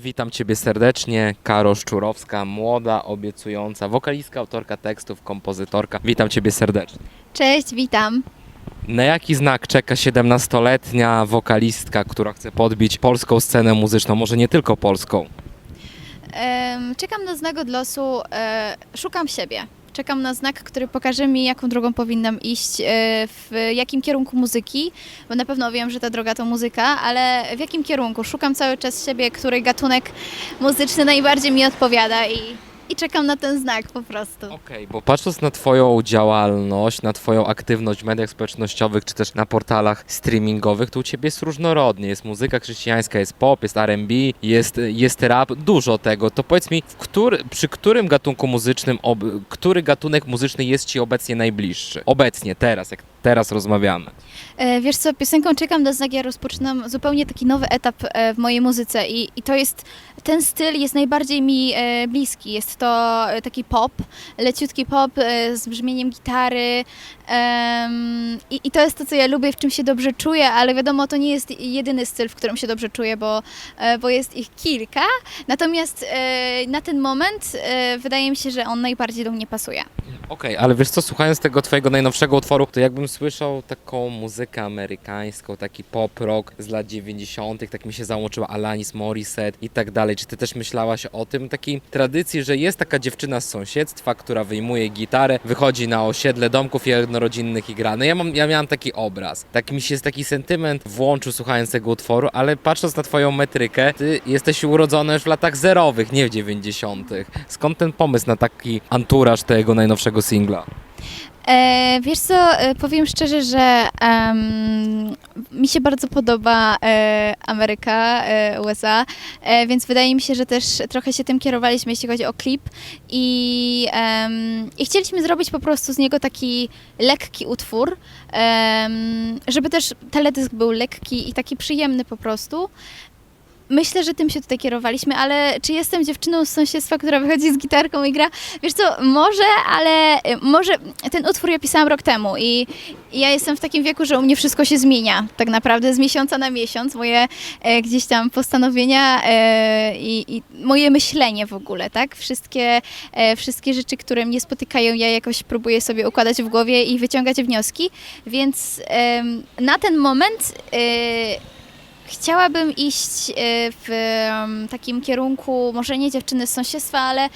Witam Ciebie serdecznie, Karo Szczurowska, młoda, obiecująca, wokalistka, autorka tekstów, kompozytorka. Witam Ciebie serdecznie. Cześć, witam. Na jaki znak czeka 17-letnia wokalistka, która chce podbić polską scenę muzyczną, może nie tylko polską? Em, Czekam na znak od losu, e, szukam siebie. Czekam na znak, który pokaże mi, jaką drogą powinnam iść, e, w jakim kierunku muzyki, bo na pewno wiem, że ta droga to muzyka, ale w jakim kierunku? Szukam cały czas siebie, który gatunek muzyczny najbardziej mi odpowiada i, i czekam na ten znak po prostu. Okej, bo patrząc na Twoją działalność, na Twoją aktywność w mediach społecznościowych, czy też na portalach streamingowych, to u Ciebie jest różnorodnie. Jest muzyka chrześcijańska, jest pop, jest R&B, jest, jest rap, dużo tego. To powiedz mi, w który, przy którym gatunku muzycznym, ob, który gatunek muzyczny jest Ci obecnie najbliższy? Obecnie, teraz, jak teraz rozmawiamy. E, Wiesz co, piosenką Czekam na znak, ja rozpoczynam zupełnie taki nowy etap e, w mojej muzyce i, i to jest, ten styl jest najbardziej mi e, bliski. Jest to e, taki pop, leciutki pop e, z brzmieniem gitary i, i to jest to, co ja lubię, w czym się dobrze czuję, ale wiadomo, to nie jest jedyny styl, w którym się dobrze czuję, bo, e, bo jest ich kilka. Natomiast e, na ten moment e, wydaje mi się, że on najbardziej do mnie pasuje. Okej, ale wiesz co, słuchając tego twojego najnowszego utworu, to jakbym słyszał taką muzykę amerykańską, taki pop rock z lat 90., tak mi się załączyła Alanis Morissette i tak dalej. Czy ty też myślałaś o tym, takiej tradycji, że jest taka dziewczyna z sąsiedztwa, która wyjmuje gitarę, wychodzi na osiedle domków jednorodzinnych i gra. No ja, mam, ja miałam taki obraz. Tak mi się taki sentyment włączył słuchając tego utworu, ale patrząc na twoją metrykę, ty jesteś urodzona już w latach zerowych, nie w 90. Skąd ten pomysł na taki anturaż tego najnowszego singla? E, wiesz co, e, powiem szczerze, że mi się bardzo podoba e, Ameryka, e, USA, e, więc wydaje mi się, że też trochę się tym kierowaliśmy, jeśli chodzi o klip i, i chcieliśmy zrobić po prostu z niego taki lekki utwór, żeby też teledysk był lekki i taki przyjemny po prostu. Myślę, że tym się tutaj kierowaliśmy, ale czy jestem dziewczyną z sąsiedztwa, która wychodzi z gitarką i gra? Wiesz co, może, ale y, może ten utwór ja pisałam rok temu i, ja jestem w takim wieku, że u mnie wszystko się zmienia tak naprawdę z miesiąca na miesiąc. Moje e, gdzieś tam postanowienia e, i, i moje myślenie w ogóle, tak? Wszystkie, e, wszystkie rzeczy, które mnie spotykają, ja jakoś próbuję sobie układać w głowie i wyciągać wnioski, więc em, na ten moment e, Chciałabym iść e, w em, takim kierunku, może nie dziewczyny z sąsiedztwa, ale,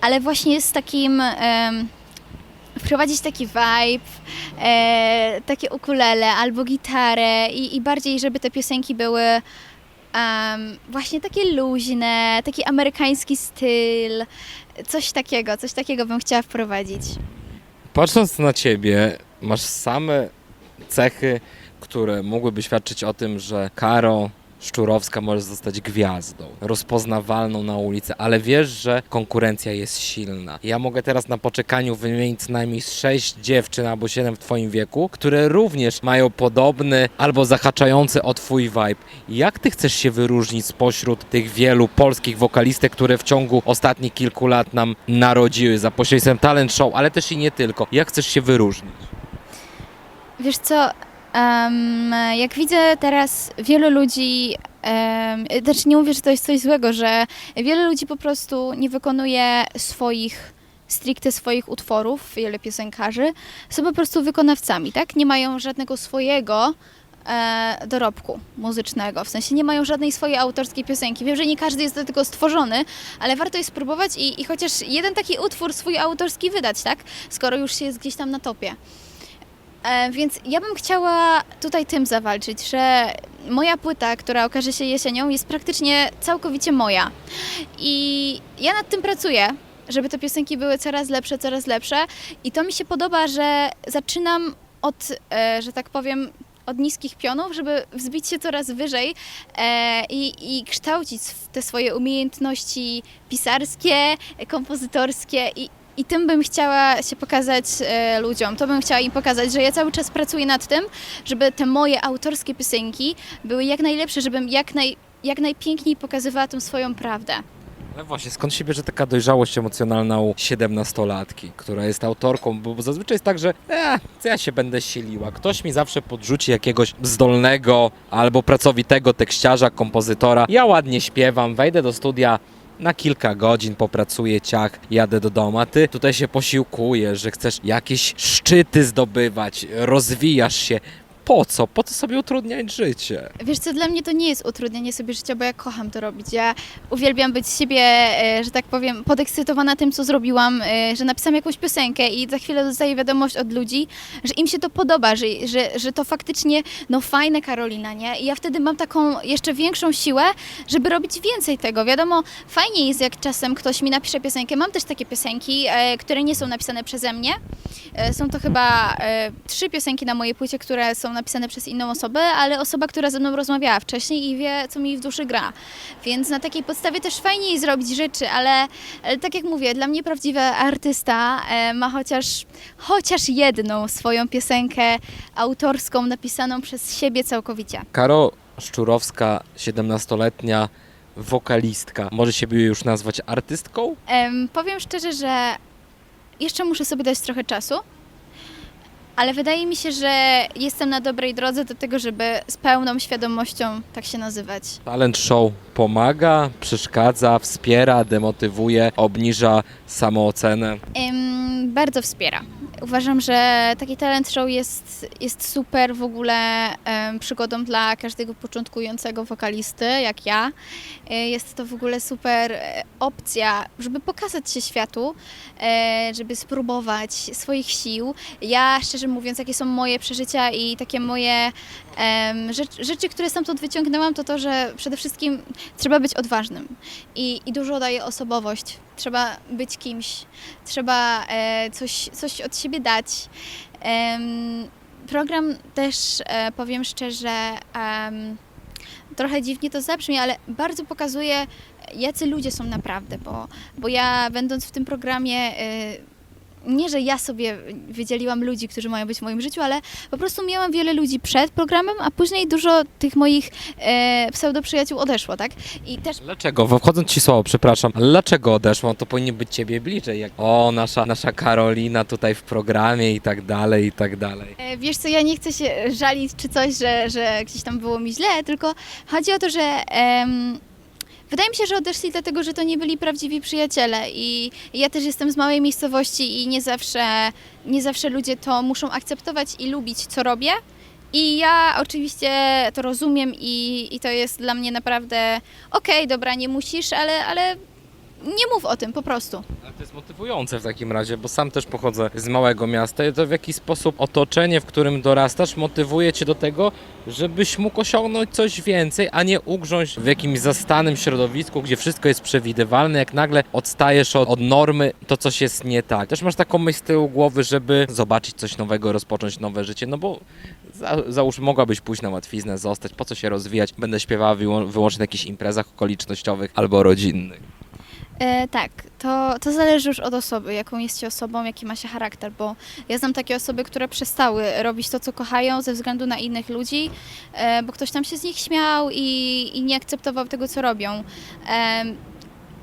ale właśnie z takim. wprowadzić taki vibe, e, takie ukulele albo gitarę i, i bardziej, żeby te piosenki były właśnie takie luźne, taki amerykański styl, coś takiego, coś takiego bym chciała wprowadzić. Patrząc na ciebie, masz same cechy, które mogłyby świadczyć o tym, że Karo Szczurowska może zostać gwiazdą, rozpoznawalną na ulicy, ale wiesz, że konkurencja jest silna. Ja mogę teraz na poczekaniu wymienić co najmniej z sześć dziewczyn albo siedem w twoim wieku, które również mają podobny albo zahaczający o twój vibe. Jak ty chcesz się wyróżnić spośród tych wielu polskich wokalistek, które w ciągu ostatnich kilku lat nam narodziły za pośrednictwem talent show, ale też i nie tylko. Jak chcesz się wyróżnić? Wiesz co, em, jak widzę teraz wielu ludzi, um, też nie mówię, że to jest coś złego, że wiele ludzi po prostu nie wykonuje swoich, stricte swoich utworów, wiele piosenkarzy, są po prostu wykonawcami, tak? Nie mają żadnego swojego e, dorobku muzycznego, w sensie nie mają żadnej swojej autorskiej piosenki. Wiem, że nie każdy jest do tego stworzony, ale warto jest spróbować i, i chociaż jeden taki utwór swój autorski wydać, tak? Skoro już się jest gdzieś tam na topie. E, Więc ja bym chciała tutaj tym zawalczyć, że moja płyta, która okaże się jesienią, jest praktycznie całkowicie moja. I ja nad tym pracuję, żeby te piosenki były coraz lepsze, coraz lepsze. I to mi się podoba, że zaczynam od, e, że tak powiem, od niskich pionów, żeby wzbić się coraz wyżej e, i, i kształcić te swoje umiejętności pisarskie, kompozytorskie i, i tym bym chciała się pokazać e, ludziom. To bym chciała im pokazać, że ja cały czas pracuję nad tym, żeby te moje autorskie piosenki były jak najlepsze, żebym jak, naj, jak najpiękniej pokazywała tą swoją prawdę. Ale właśnie, skąd się bierze taka dojrzałość emocjonalna u 17-latki, która jest autorką? Bo zazwyczaj jest tak, że e, co ja się będę siliła. Ktoś mi zawsze podrzuci jakiegoś zdolnego albo pracowitego tekściarza, kompozytora. Ja ładnie śpiewam, wejdę do studia, na kilka godzin popracuję, ciach, jadę do domu, a ty tutaj się posiłkujesz, że chcesz jakieś szczyty zdobywać, rozwijasz się. Po co? Po co sobie utrudniać życie? Wiesz co, dla mnie to nie jest utrudnianie sobie życia, bo ja kocham to robić. Ja uwielbiam być siebie, e, że tak powiem, podekscytowana tym, co zrobiłam, e, że napisałam jakąś piosenkę i za chwilę dostaję wiadomość od ludzi, że im się to podoba, że, że, że to faktycznie, no fajne Karolina, nie? I ja wtedy mam taką jeszcze większą siłę, żeby robić więcej tego. Wiadomo, fajnie jest, jak czasem ktoś mi napisze piosenkę. Mam też takie piosenki, e, które nie są napisane przeze mnie. Są to chyba trzy piosenki na mojej płycie, które są napisane przez inną osobę, ale osoba, która ze mną rozmawiała wcześniej i wie, co mi w duszy gra. Więc na takiej podstawie też fajnie jest zrobić rzeczy, ale, ale tak jak mówię, dla mnie prawdziwy artysta e, ma chociaż, chociaż jedną swoją piosenkę autorską, napisaną przez siebie całkowicie. Karo Szczurowska, 17-letnia wokalistka. Może siebie już nazwać artystką? Em, powiem szczerze, że jeszcze muszę sobie dać trochę czasu, ale wydaje mi się, że jestem na dobrej drodze do tego, żeby z pełną świadomością tak się nazywać. Talent show pomaga, przeszkadza, wspiera, demotywuje, obniża samoocenę. Em, bardzo wspiera. Uważam, że taki talent show jest, jest super w ogóle przygodą dla każdego początkującego wokalisty, jak ja. E, Jest to w ogóle super e, opcja, żeby pokazać się światu, e, żeby spróbować swoich sił. Ja, szczerze mówiąc, jakie są moje przeżycia i takie moje rzeczy, które stamtąd wyciągnęłam, to to, że przede wszystkim trzeba być odważnym i, i dużo daje osobowość. Trzeba być kimś, trzeba e, coś, coś od siebie dać. Program też, e, powiem szczerze, trochę dziwnie to zabrzmi, ale bardzo pokazuje, jacy ludzie są naprawdę, bo, bo ja będąc w tym programie, e, nie, że ja sobie wydzieliłam ludzi, którzy mają być w moim życiu, ale po prostu miałam wiele ludzi przed programem, a później dużo tych moich e, pseudoprzyjaciół odeszło, tak? I też Dlaczego? Wchodząc ci słowo, przepraszam, ale dlaczego odeszło? To powinien być ciebie bliżej. Jak, o, nasza, nasza Karolina tutaj w programie i tak dalej, i tak dalej. E, Wiesz co, ja nie chcę się żalić czy coś, że, że gdzieś tam było mi źle, tylko chodzi o to, że em, wydaje mi się, że odeszli dlatego, że to nie byli prawdziwi przyjaciele i ja też jestem z małej miejscowości i nie zawsze, nie zawsze ludzie to muszą akceptować i lubić, co robię. I ja oczywiście to rozumiem i, i to jest dla mnie naprawdę okej, dobra, nie musisz, ale, ale nie mów o tym po prostu. Ale to jest motywujące w takim razie, bo sam też pochodzę z małego miasta i to w jakiś sposób otoczenie, w którym dorastasz, motywuje cię do tego, żebyś mógł osiągnąć coś więcej, a nie ugrząść w jakimś zastanym środowisku, gdzie wszystko jest przewidywalne, jak nagle odstajesz od, od normy, to coś jest nie tak. Też masz taką myśl z tyłu głowy, żeby zobaczyć coś nowego, rozpocząć nowe życie, no bo za, załóż, mogłabyś pójść na łatwiznę, zostać, po co się rozwijać, będę śpiewała wyłą- wyłącznie na jakichś imprezach okolicznościowych albo rodzinnych. E, tak, to, to zależy już od osoby, jaką jest się osobą, jaki ma się charakter, bo ja znam takie osoby, które przestały robić to, co kochają ze względu na innych ludzi, e, bo ktoś tam się z nich śmiał i, i nie akceptował tego, co robią. Em,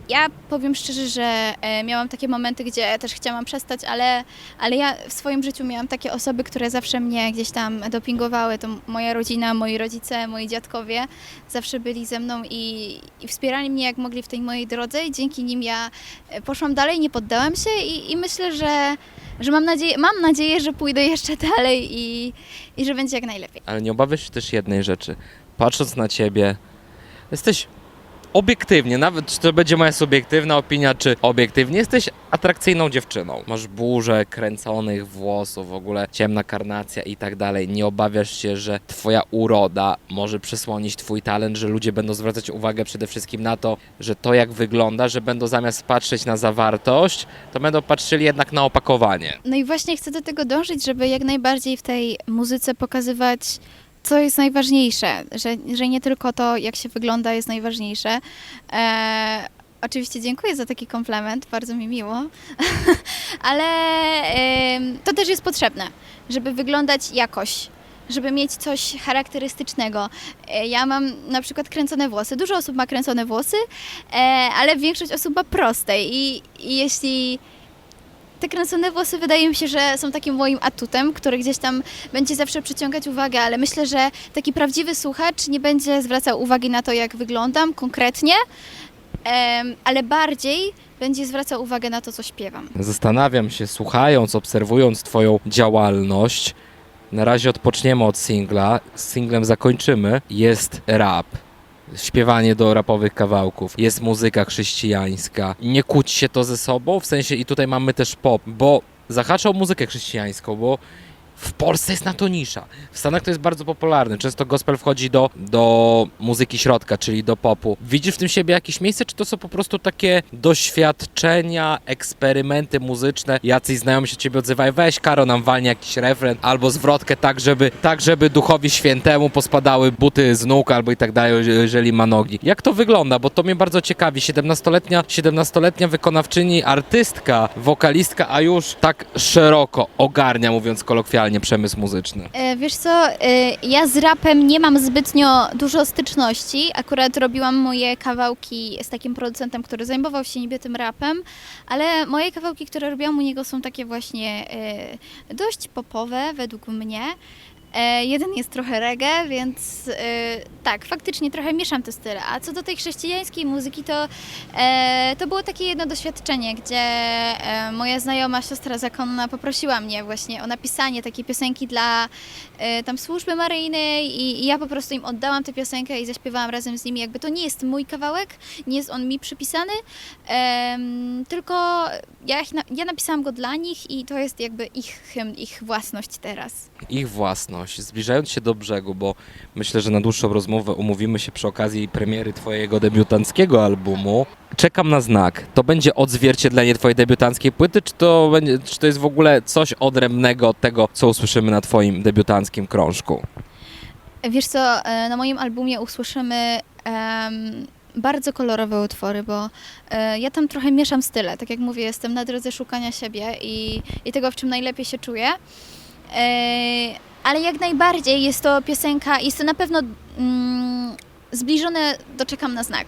ja powiem szczerze, że e, miałam takie momenty, gdzie też chciałam przestać, ale, ale ja w swoim życiu miałam takie osoby, które zawsze mnie gdzieś tam dopingowały. To moja rodzina, moi rodzice, moi dziadkowie zawsze byli ze mną i, i wspierali mnie jak mogli w tej mojej drodze i dzięki nim ja e, poszłam dalej, nie poddałam się i, i myślę, że, że mam, nadzieję, mam nadzieję, że pójdę jeszcze dalej i, i że będzie jak najlepiej. Ale nie obawiasz się też jednej rzeczy. Patrząc na ciebie, jesteś obiektywnie, nawet czy to będzie moja subiektywna opinia, czy obiektywnie, jesteś atrakcyjną dziewczyną. Masz burzę kręconych włosów, w ogóle ciemna karnacja i tak dalej. Nie obawiasz się, że twoja uroda może przesłonić twój talent, że ludzie będą zwracać uwagę przede wszystkim na to, że to jak wygląda, że będą zamiast patrzeć na zawartość, to będą patrzyli jednak na opakowanie. No i właśnie chcę do tego dążyć, żeby jak najbardziej w tej muzyce pokazywać, co jest najważniejsze, że, że nie tylko to, jak się wygląda, jest najważniejsze. E, oczywiście dziękuję za taki komplement, bardzo mi miło, ale em, to też jest potrzebne, żeby wyglądać jakoś. żeby mieć coś charakterystycznego. E, Ja mam na przykład kręcone włosy. Dużo osób ma kręcone włosy, e, ale większość osób ma proste. I, i jeśli te kręcone włosy wydaje mi się, że są takim moim atutem, który gdzieś tam będzie zawsze przyciągać uwagę, ale myślę, że taki prawdziwy słuchacz nie będzie zwracał uwagi na to, jak wyglądam konkretnie, ale bardziej będzie zwracał uwagę na to, co śpiewam. Zastanawiam się, słuchając, obserwując Twoją działalność. Na razie odpoczniemy od singla, z singlem zakończymy. Jest rap, śpiewanie do rapowych kawałków, jest muzyka chrześcijańska. Nie kłóci się to ze sobą, w sensie i tutaj mamy też pop, bo zahacza o muzykę chrześcijańską, bo w Polsce jest na to nisza. W Stanach to jest bardzo popularne. Często gospel wchodzi do, do muzyki środka, czyli do popu. Widzisz w tym siebie jakieś miejsce, czy to są po prostu takie doświadczenia, eksperymenty muzyczne? Jacyś znajomi się ciebie odzywają, weź Karo nam walnie jakiś refren albo zwrotkę tak, żeby, tak, żeby duchowi świętemu pospadały buty z nóg albo i tak dalej, jeżeli ma nogi. Jak to wygląda? Bo to mnie bardzo ciekawi. 17-letnia, 17-letnia wykonawczyni, artystka, wokalistka, a już tak szeroko ogarnia, mówiąc kolokwialnie, przemysł muzyczny. E, Wiesz co, e, ja z rapem nie mam zbytnio dużo styczności. Akurat robiłam moje kawałki z takim producentem, który zajmował się niby tym rapem, ale moje kawałki, które robiłam u niego są takie właśnie e, dość popowe według mnie. E, Jeden jest trochę reggae, więc e, tak, faktycznie trochę mieszam te style. A co do tej chrześcijańskiej muzyki, to, e, to było takie jedno doświadczenie, gdzie moja znajoma siostra zakonna poprosiła mnie właśnie o napisanie takiej piosenki dla tam służby maryjnej i, ja po prostu im oddałam tę piosenkę i zaśpiewałam razem z nimi. Jakby to nie jest mój kawałek, nie jest on mi przypisany, tylko ja, ja napisałam go dla nich i to jest jakby ich hymn, ich własność teraz. ich własność, zbliżając się do brzegu, bo myślę, że na dłuższą rozmowę umówimy się przy okazji premiery Twojego debiutanckiego albumu. Czekam na znak. To będzie odzwierciedlenie Twojej debiutanckiej płyty, czy to, będzie, czy to jest w ogóle coś odrębnego od tego, co usłyszymy na Twoim debiutanckim krążku? Wiesz co, e, na moim albumie usłyszymy em, bardzo kolorowe utwory, bo e, ja tam trochę mieszam style. Tak jak mówię, jestem na drodze szukania siebie i, i tego, w czym najlepiej się czuję. E, ale jak najbardziej jest to piosenka, jest to na pewno mm, zbliżone do Czekam na znak.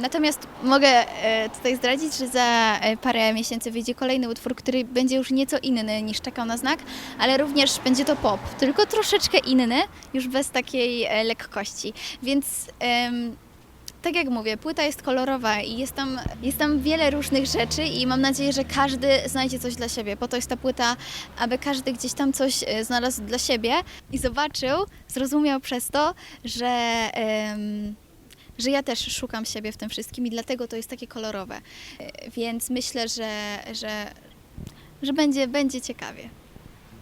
Natomiast mogę e, tutaj zdradzić, że za e, parę miesięcy wyjdzie kolejny utwór, który będzie już nieco inny niż Czekał na znak, ale również będzie to pop, tylko troszeczkę inny, już bez takiej e, lekkości. Więc tak jak mówię, płyta jest kolorowa i jest tam, jest tam wiele różnych rzeczy i mam nadzieję, że każdy znajdzie coś dla siebie. Po to jest ta płyta, aby każdy gdzieś tam coś e, znalazł dla siebie i zobaczył, zrozumiał przez to, że, em, że ja też szukam siebie w tym wszystkim i dlatego to jest takie kolorowe. E, Więc myślę, że, że, że będzie, będzie ciekawie.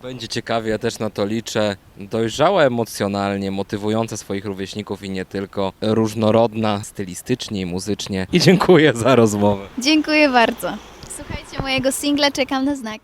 Będzie ciekawie, ja też na to liczę. Dojrzała emocjonalnie, motywująca swoich rówieśników i nie tylko, różnorodna stylistycznie i muzycznie. I dziękuję za rozmowę. Dziękuję bardzo. Słuchajcie mojego singla, czekam na znak.